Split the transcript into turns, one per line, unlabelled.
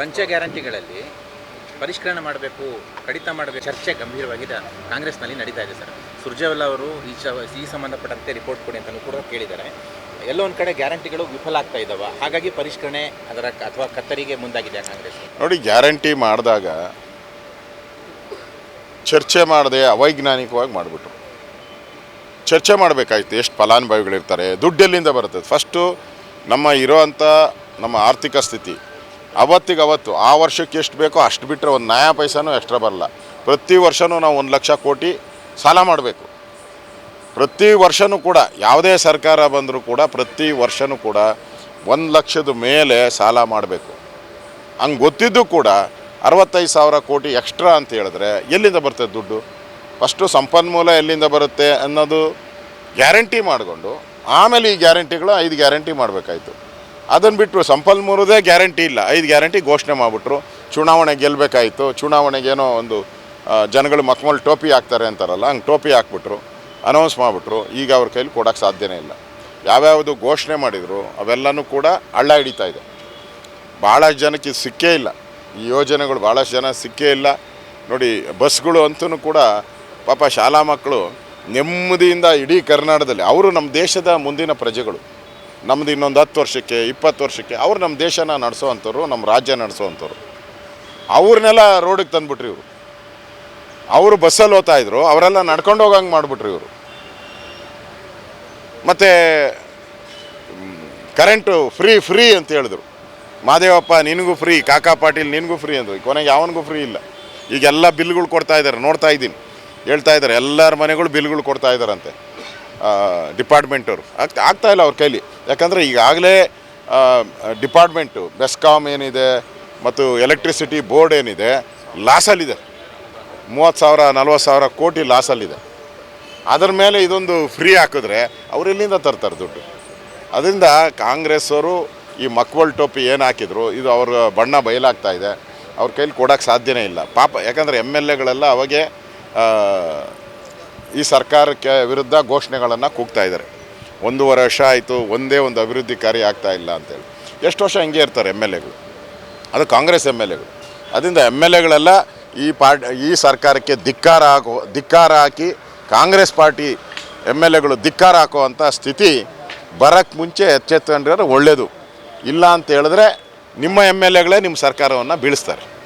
ಪಂಚ ಗ್ಯಾರಂಟಿಗಳಲ್ಲಿ ಪರಿಷ್ಕರಣೆ ಮಾಡಬೇಕು, ಕಡಿತ ಮಾಡಬೇಕು, ಚರ್ಚೆ ಗಂಭೀರವಾಗಿದೆ ಕಾಂಗ್ರೆಸ್ನಲ್ಲಿ ನಡೀತಾ ಇದೆ ಸರ್. ಸುರ್ಜೇವಾಲಾ ಅವರು ಈ ಚ, ಈ ಸಂಬಂಧಪಟ್ಟಂತೆ ರಿಪೋರ್ಟ್ ಕೊಡಿ ಅಂತಲೂ ಕೂಡ ಕೇಳಿದ್ದಾರೆ. ಎಲ್ಲೋ ಒಂದು ಕಡೆ ಗ್ಯಾರಂಟಿಗಳು ವಿಫಲ ಆಗ್ತಾ ಇದ್ದಾವೆ ಹಾಗಾಗಿ ಪರಿಷ್ಕರಣೆ ಅದರ ಅಥವಾ ಕತ್ತರಿಗೆ ಮುಂದಾಗಿದೆ ಕಾಂಗ್ರೆಸ್.
ನೋಡಿ, ಗ್ಯಾರಂಟಿ ಮಾಡಿದಾಗ ಚರ್ಚೆ ಮಾಡದೆ ಅವೈಜ್ಞಾನಿಕವಾಗಿ ಮಾಡಿಬಿಟ್ರು. ಚರ್ಚೆ ಮಾಡಬೇಕಾಯ್ತು, ಎಷ್ಟು ಫಲಾನುಭವಿಗಳಿರ್ತಾರೆ, ದುಡ್ಡೆಲ್ಲಿಂದ ಬರುತ್ತೆ. ಫಸ್ಟು ನಮ್ಮ ಇರೋ ನಮ್ಮ ಆರ್ಥಿಕ ಸ್ಥಿತಿ ಅವತ್ತಿಗೆ ಅವತ್ತು ಆ ವರ್ಷಕ್ಕೆ ಎಷ್ಟು ಬೇಕೋ ಅಷ್ಟು ಬಿಟ್ಟರೆ ಒಂದು ನಯಾ ಪೈಸಾನೂ ಎಕ್ಸ್ಟ್ರಾ ಬರಲ್ಲ. ಪ್ರತಿ ವರ್ಷವೂ ನಾವು ಒಂದು ಲಕ್ಷ ಕೋಟಿ ಸಾಲ ಮಾಡಬೇಕು. ಪ್ರತಿ ವರ್ಷವೂ ಕೂಡ, ಯಾವುದೇ ಸರ್ಕಾರ ಬಂದರೂ ಕೂಡ ಪ್ರತಿ ವರ್ಷವೂ ಕೂಡ ಒಂದು ಲಕ್ಷದ ಮೇಲೆ ಸಾಲ ಮಾಡಬೇಕು. ಹಂಗೆ ಗೊತ್ತಿದ್ದು ಕೂಡ ಅರವತ್ತೈದು ಸಾವಿರ ಕೋಟಿ ಎಕ್ಸ್ಟ್ರಾ ಅಂತ ಹೇಳಿದ್ರೆ ಎಲ್ಲಿಂದ ಬರ್ತದೆ ದುಡ್ಡು? ಫಸ್ಟು ಸಂಪನ್ಮೂಲ ಎಲ್ಲಿಂದ ಬರುತ್ತೆ ಅನ್ನೋದು ಗ್ಯಾರಂಟಿ ಮಾಡಿಕೊಂಡು, ಆಮೇಲೆ ಈ ಗ್ಯಾರಂಟಿಗಳು ಐದು ಗ್ಯಾರಂಟಿ ಮಾಡಬೇಕಾಯ್ತು. ಅದನ್ನು ಬಿಟ್ಟರು ಸಂಪನ್ಮೂಲದೇ ಗ್ಯಾರಂಟಿ ಇಲ್ಲ. ಐದು ಗ್ಯಾರಂಟಿ ಘೋಷಣೆ ಮಾಡಿಬಿಟ್ರು. ಚುನಾವಣೆ ಗೆಲ್ಲಬೇಕಾಯಿತು ಚುನಾವಣೆಗೇನೋ ಒಂದು ಜನಗಳು ಮಕ್ಮಲ್ ಟೋಪಿ ಹಾಕ್ತಾರೆ ಅಂತಾರಲ್ಲ, ಹಂಗೆ ಟೋಪಿ ಹಾಕ್ಬಿಟ್ರು. ಅನೌನ್ಸ್ ಮಾಡಿಬಿಟ್ರು. ಈಗ ಅವ್ರ ಕೈಲಿ ಕೊಡೋಕ್ಕೆ ಸಾಧ್ಯನೇ ಇಲ್ಲ. ಯಾವ್ಯಾವುದು ಘೋಷಣೆ ಮಾಡಿದರು, ಅವೆಲ್ಲನೂ ಕೂಡ ಹಳ್ಳ ಹಿಡಿತಾ ಇದೆ. ಭಾಳಷ್ಟು ಜನಕ್ಕೆ ಸಿಕ್ಕೇ ಇಲ್ಲ. ಈ ಯೋಜನೆಗಳು ಭಾಳಷ್ಟು ಜನ ಸಿಕ್ಕೇ ಇಲ್ಲ. ನೋಡಿ, ಬಸ್ಗಳು ಅಂತೂ ಕೂಡ ಪಾಪ ಶಾಲಾ ಮಕ್ಕಳು ನೆಮ್ಮದಿಯಿಂದ ಇಡೀ ಕರ್ನಾಟಕದಲ್ಲಿ, ಅವರು ನಮ್ಮ ದೇಶದ ಮುಂದಿನ ಪ್ರಜೆಗಳು. ನಮ್ಮದು ಇನ್ನೊಂದು ಹತ್ತು ವರ್ಷಕ್ಕೆ, ಇಪ್ಪತ್ತು ವರ್ಷಕ್ಕೆ ಅವ್ರು ನಮ್ಮ ದೇಶನ ನಡೆಸೋವಂಥವ್ರು, ನಮ್ಮ ರಾಜ್ಯ ನಡೆಸೋವಂಥವ್ರು. ಅವ್ರನ್ನೆಲ್ಲ ರೋಡಿಗೆ ತಂದುಬಿಟ್ರಿ ಇವರು. ಅವರು ಬಸ್ಸಲ್ಲಿ ಹೋಗ್ತಾ ಇದ್ರು, ಅವರೆಲ್ಲ ನಡ್ಕೊಂಡು ಹೋಗಂಗೆ ಮಾಡಿಬಿಟ್ರಿ ಇವರು. ಮತ್ತು ಕರೆಂಟು ಫ್ರೀ ಫ್ರೀ ಅಂತ ಹೇಳಿದ್ರು. ಮಾದೇವಪ್ಪ, ನಿನಗೂ ಫ್ರೀ, ಕಾಕಾ ಪಾಟೀಲ್, ನಿನಗೂ ಫ್ರೀ ಅಂದರು. ಕೊನೆಗೆ ಯಾವನಿಗೂ ಫ್ರೀ ಇಲ್ಲ. ಈಗೆಲ್ಲ ಬಿಲ್ಗಳು ಕೊಡ್ತಾ ಇದ್ದಾರೆ, ನೋಡ್ತಾ ಇದ್ದೀನಿ. ಹೇಳ್ತಾ ಇದ್ದಾರೆ, ಎಲ್ಲರ ಮನೆಗಳು ಬಿಲ್ಗಳು ಕೊಡ್ತಾ ಇದ್ದಾರಂತೆ. ಡಿಪಾರ್ಟ್ಮೆಂಟವ್ರು ಆಗ್ತಾ ಆಗ್ತಾ ಇಲ್ಲ ಅವ್ರ ಕೈಲಿ. ಯಾಕಂದರೆ ಈಗಾಗಲೇ ಡಿಪಾರ್ಟ್ಮೆಂಟು ಬೆಸ್ಕಾಮ್ ಏನಿದೆ, ಮತ್ತು ಎಲೆಕ್ಟ್ರಿಸಿಟಿ ಬೋರ್ಡ್ ಏನಿದೆ ಲಾಸಲ್ಲಿದೆ ಮೂವತ್ತು ಸಾವಿರ, ನಲ್ವತ್ತು ಸಾವಿರ ಕೋಟಿ ಲಾಸಲ್ಲಿದೆ ಅದರ ಮೇಲೆ ಇದೊಂದು ಫ್ರೀ ಹಾಕಿದ್ರೆ ಅವ್ರು ಎಲ್ಲಿಂದ ತರ್ತಾರೆ ದುಡ್ಡು? ಅದರಿಂದ ಕಾಂಗ್ರೆಸ್ ಅವರು ಈ ಮಕ್ವಲ್ ಟೋಪಿ ಏನು ಹಾಕಿದ್ರು, ಇದು ಅವ್ರ ಬಣ್ಣ ಬಯಲಾಗ್ತಾ ಇದೆ. ಅವ್ರ ಕೈಲಿ ಕೊಡೋಕ್ಕೆ ಸಾಧ್ಯನೇ ಇಲ್ಲ. ಪಾಪ, ಯಾಕಂದರೆ ಎಂ ಎಲ್ ಎಗಳೆಲ್ಲ ಅವಾಗೆ ಈ ಸರ್ಕಾರಕ್ಕೆ ವಿರುದ್ಧ ಘೋಷಣೆಗಳನ್ನು ಕೂಗ್ತಾ ಇದ್ದಾರೆ. ಒಂದೂವರೆ ವರ್ಷ ಆಯಿತು, ಒಂದೇ ಒಂದು ಅಭಿವೃದ್ಧಿ ಕಾರ್ಯ ಆಗ್ತಾ ಇಲ್ಲ ಅಂತೇಳಿ. ಎಷ್ಟು ವರ್ಷ ಹಿಂಗೆ ಇರ್ತಾರೆ ಎಂ ಎಲ್ ಎಗಳು? ಅದು ಕಾಂಗ್ರೆಸ್ ಎಂ ಎಲ್ ಎಗಳು. ಅದರಿಂದ ಎಂ ಎಲ್ ಎಗಳೆಲ್ಲ ಈ ಪಾರ್ಟ್, ಈ ಸರ್ಕಾರಕ್ಕೆ ಧಿಕ್ಕಾರ ಹಾಕೋ ಧಿಕ್ಕಾರ ಹಾಕಿ ಕಾಂಗ್ರೆಸ್ ಪಾರ್ಟಿ ಎಂ ಎಲ್ ಎಗಳು ಧಿಕ್ಕಾರ ಹಾಕುವಂಥ ಸ್ಥಿತಿ ಬರೋಕ್ಕೆ ಮುಂಚೆ ಎಚ್ಚೆತ್ಕೊಂಡಿರೋದು ಒಳ್ಳೆಯದು ಇಲ್ಲ ಅಂತ ಹೇಳಿದ್ರೆ ನಿಮ್ಮ ಎಂ ಎಲ್ ಎಗಳೇ ನಿಮ್ಮ ಸರ್ಕಾರವನ್ನು ಬೀಳಿಸ್ತಾರೆ.